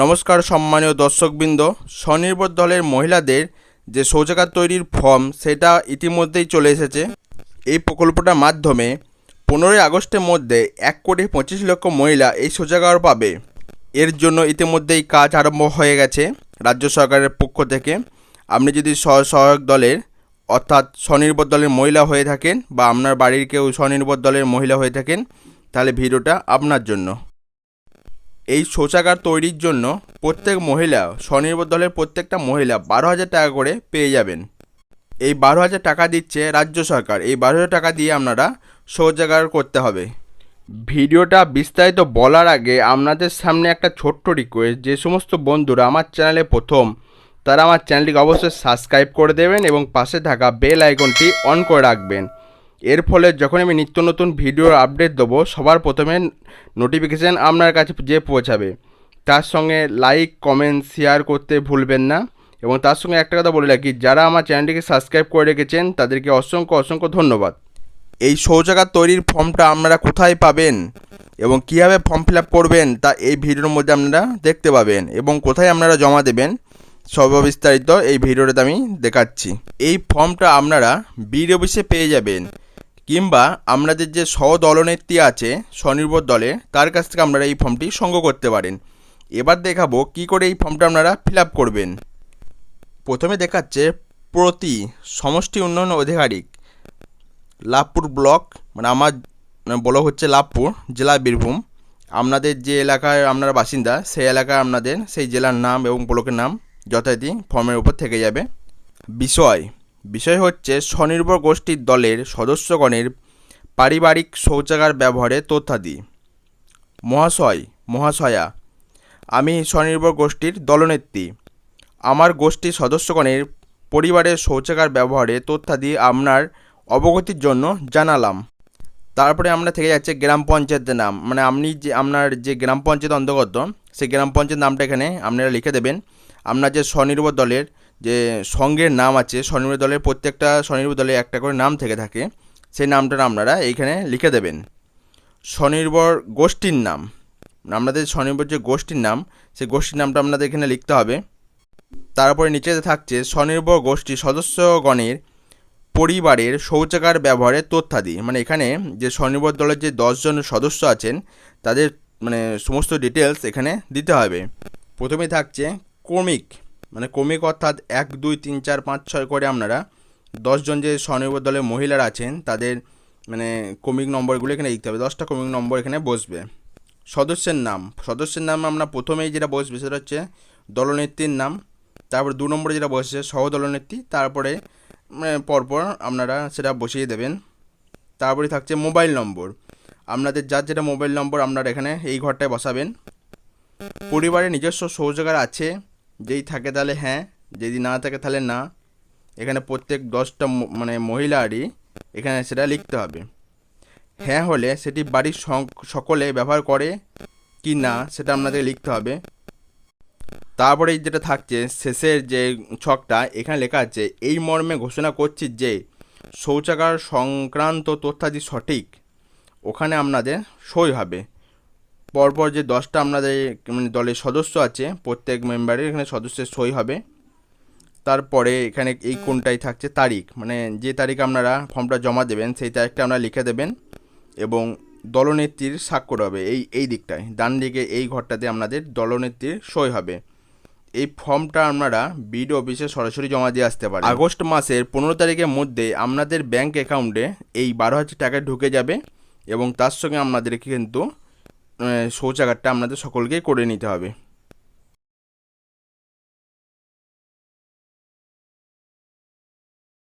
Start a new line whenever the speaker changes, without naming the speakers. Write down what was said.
নমস্কার সম্মানীয় দর্শকবৃন্দ। স্বনির্ভর দলের মহিলাদের যে শৌচাগার তৈরির ফর্ম, সেটা ইতিমধ্যেই চলে এসেছে। এই প্রকল্পটার মাধ্যমে পনেরোই আগস্টের মধ্যে এক কোটি পঁচিশ লক্ষ মহিলা এই শৌচাগার পাবে। এর জন্য ইতিমধ্যেই কাজ আরম্ভ হয়ে গেছে রাজ্য সরকারের পক্ষ থেকে। আপনি যদি স্ব সহায়ক দলের, অর্থাৎ স্বনির্ভর দলের মহিলা হয়ে থাকেন বা আপনার বাড়ির কেউ স্বনির্ভর দলের মহিলা হয়ে থাকেন, তাহলে ভিডিওটা আপনার জন্য। এই শৌচাগার তৈরির জন্য প্রত্যেক মহিলা, স্বনির্ভর দলের প্রত্যেকটা মহিলা বারো হাজার টাকা করে পেয়ে যাবেন। এই বারো হাজার টাকা দিচ্ছে রাজ্য সরকার। এই বারো হাজার টাকা দিয়ে আপনারা শৌচাগার করতে হবে। ভিডিওটা বিস্তারিত বলার আগে আপনাদের সামনে একটা ছোট্ট রিকোয়েস্ট যে সমস্ত বন্ধুরা আমার চ্যানেলে প্রথম, তারা আমার চ্যানেলটিকে অবশ্যই সাবস্ক্রাইব করে দেবেন এবং পাশে থাকা বেল আইকনটি অন করে রাখবেন। এর ফলে যখন আমি নিত্য নতুন ভিডিওর আপডেট দেবো, সবার প্রথমে নোটিফিকেশান আপনার কাছে যে পৌঁছাবে। তার সঙ্গে লাইক কমেন্ট শেয়ার করতে ভুলবেন না। এবং তার সঙ্গে একটা কথা বলে রাখি, যারা আমার চ্যানেলটিকে সাবস্ক্রাইব করে রেখেছেন, তাদেরকে অসংখ্য অসংখ্য ধন্যবাদ। এই শৌচাগার তৈরির ফর্মটা আপনারা কোথায় পাবেন এবং কীভাবে ফর্ম ফিল করবেন, তা এই ভিডিওর মধ্যে আপনারা দেখতে পাবেন এবং কোথায় আপনারা জমা দেবেন, সর্ববিস্তারিত এই ভিডিওটাতে আমি দেখাচ্ছি। এই ফর্মটা আপনারা বিড অফিসে পেয়ে যাবেন। কিংবা আপনাদের যে সহদলনেত্রী আছে স্বনির্ভর দলে, তার কাছ থেকে আপনারা এই ফর্মটি সংগ্রহ করতে পারেন। এবার দেখাবো কি করে এই ফর্মটা আপনারা ফিল করবেন। প্রথমে দেখাচ্ছে প্রতি সমষ্টি উন্নয়ন আধিকারিক লাভপুর ব্লক মানে আমার ব্লক হচ্ছে লাভপুর, জেলা বীরভূম। আপনাদের যে এলাকায় আপনারা বাসিন্দা, সেই এলাকায় আপনাদের সেই জেলার নাম এবং ব্লকের নাম যথারীতি ফর্মের উপর থেকে যাবে। বিষয় বিষয় হচ্ছে, স্বনির্ভর গোষ্ঠীর দলের সদস্যগণের পারিবারিক শৌচাগার ব্যবহারে তথ্যাদি। মহাশয়, মহাশয়া, আমি স্বনির্ভর গোষ্ঠীর দলনেত্রী। আমার গোষ্ঠীর সদস্যগণের পরিবারের শৌচাগার ব্যবহারে তথ্যাদি আপনার অবগতির জন্য জানালাম। তারপরে আমরা থেকে যাচ্ছে গ্রাম পঞ্চায়েতের নাম। মানে আপনি যে, আপনার যে গ্রাম পঞ্চায়েত অন্তর্গত, সেই গ্রাম পঞ্চায়েত নামটা এখানে আপনারা লিখে দেবেন। আপনার যে স্বনির্ভর দলের যে সংঘের নাম আছে, স্বনির্ভর দলের প্রত্যেকটা স্বনির্ভর দলে একটা করে নাম থেকে থাকে, সেই নামটা আপনারা এইখানে লিখে দেবেন। স্বনির্ভর গোষ্ঠীর নাম। আপনাদের স্বনির্ভর যে গোষ্ঠীর নাম, সেই গোষ্ঠীর নামটা আপনাদের এখানে লিখতে হবে। তারপরে নিচে থাকছে, স্বনির্ভর গোষ্ঠীর সদস্যগণের পরিবারের শৌচাগার ব্যবহারের তথ্যাদি। মানে এখানে যে স্বনির্ভর দলের যে দশজন সদস্য আছেন, তাদের মানে সমস্ত ডিটেলস এখানে দিতে হবে। প্রথমে থাকছে ক্রমিক। মানে ক্রমিক অর্থাৎ এক, দুই, তিন, চার, পাঁচ, ছয় করে আপনারা দশজন যে স্বনির্ভর দলের মহিলারা আছেন, তাদের মানে ক্রমিক নম্বরগুলো এখানে লিখতে হবে। দশটা ক্রমিক নম্বর এখানে বসবে। সদস্যের নাম। সদস্যের নাম আমরা প্রথমেই যেটা বসবে সেটা হচ্ছে দলনেত্রীর নাম, তারপর দু নম্বরে যেটা বসছে সহদলনেত্রী, তারপরে মানে পরপর আপনারা সেটা বসিয়ে দেবেন। তারপরে থাকছে মোবাইল নম্বর। আপনাদের যার যেটা মোবাইল নম্বর আপনারা এখানে এই ঘরটায় বসাবেন। পরিবারে নিজস্ব শৌচাগার আছে যেই থাকে তাহলে হ্যাঁ যদি না থাকে তাহলে না। এখানে প্রত্যেক দশটা মানে মহিলারই এখানে সেটা লিখতে হবে। হ্যাঁ হলে সেটি বাড়ির সকলে ব্যবহার করে কি না সেটা আপনাদের লিখতে হবে। তারপরে যেটা থাকছে, শেষের যে ছকটা, এখানে লেখা আছে, এই মর্মে ঘোষণা করছি যে শৌচাগার সংক্রান্ত তথ্যাদি সঠিক। ওখানে আপনাদের সই হবে। পরপর যে দশটা আপনাদের মানে দলের সদস্য আছে, প্রত্যেক মেম্বারের এখানে সদস্যের সই হবে। তারপরে এখানে এই কোনটাই থাকছে, তারিখ। মানে যে তারিখ আপনারা ফর্মটা জমা দেবেন, সেই তারিখটা আপনারা লিখে দেবেন এবং দলনেত্রীর স্বাক্ষর হবে। এই এই দিকটায়, ডান দিকে এই ঘরটাতে আপনাদের দলনেত্রীর সই হবে। এই ফর্মটা আপনারা বিড অফিসে সরাসরি জমা দিয়ে আসতে পারেন। আগস্ট মাসের পনেরো তারিখের মধ্যে আপনাদের ব্যাংক অ্যাকাউন্টে এই বারো হাজার টাকা ঢুকে যাবে এবং তার সঙ্গে আপনাদেরকে কিন্তু শৌচাগারটা আপনাদের সকলকেই করে নিতে হবে।